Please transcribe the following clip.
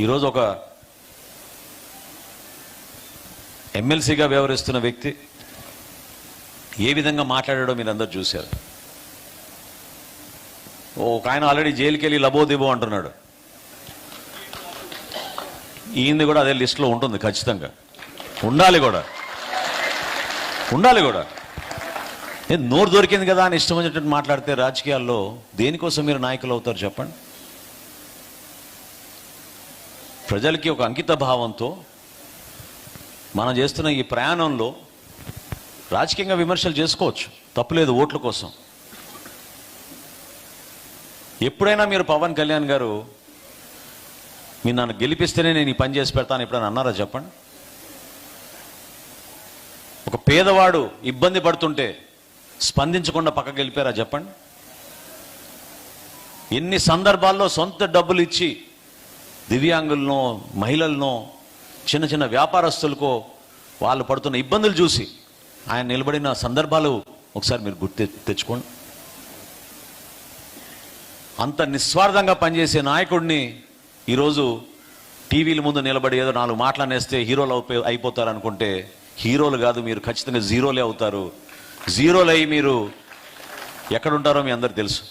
ఈరోజు ఒక ఎమ్మెల్సీగా వ్యవహరిస్తున్న వ్యక్తి ఏ విధంగా మాట్లాడాడో మీరు అందరు చూశారు. ఓ ఒక ఆయన ఆల్రెడీ జైలుకి వెళ్ళి లబోదిబో అంటున్నాడు. ఈయనది కూడా అదే లిస్టులో ఉంటుంది ఖచ్చితంగా. ఉండాలి కూడా. ఉండాలి కూడా. ఏ నోరు దొరికింది కదా అని ఇష్టం వచ్చినట్టు మాట్లాడితే రాజకీయాల్లో దేనికోసం మీరు నాయకులు అవుతారు చెప్పండి? ప్రజలకి ఒక అంకిత భావంతో మనం చేస్తున్న ఈ ప్రయాణంలో రాజకీయంగా విమర్శలు చేసుకోవచ్చు. తప్పులేదు ఓట్ల కోసం. ఎప్పుడైనా మీరు పవన్ కళ్యాణ్ గారు మీరు నన్ను గెలిపిస్తేనే నేను ఈ పని చేసి పెడతాను ఎప్పుడైనా అన్నారా చెప్పండి? ఒక పేదవాడు ఇబ్బంది పడుతుంటే స్పందించకుండా పక్కకి వెళ్ళిపోయారా చెప్పండి? ఎన్ని సందర్భాల్లో సొంత డబ్బులు ఇచ్చి దివ్యాంగులనో మహిళలనో చిన్న చిన్న వ్యాపారస్తులకో వాళ్ళు పడుతున్న ఇబ్బందులు చూసి ఆయన నిలబడిన సందర్భాలు ఒకసారి మీరు గుర్తు తెచ్చుకోండి. అంత నిస్వార్థంగా పనిచేసే నాయకుడిని ఈరోజు టీవీల ముందు నిలబడి ఏదో నాలుగు మాటలనేస్తే హీరోలు అయిపో అయిపోతారు అనుకుంటే హీరోలు కాదు మీరు ఖచ్చితంగా జీరోలే అవుతారు. జీరోలు అయి మీరు ఎక్కడుంటారో మీ అందరు తెలుసు.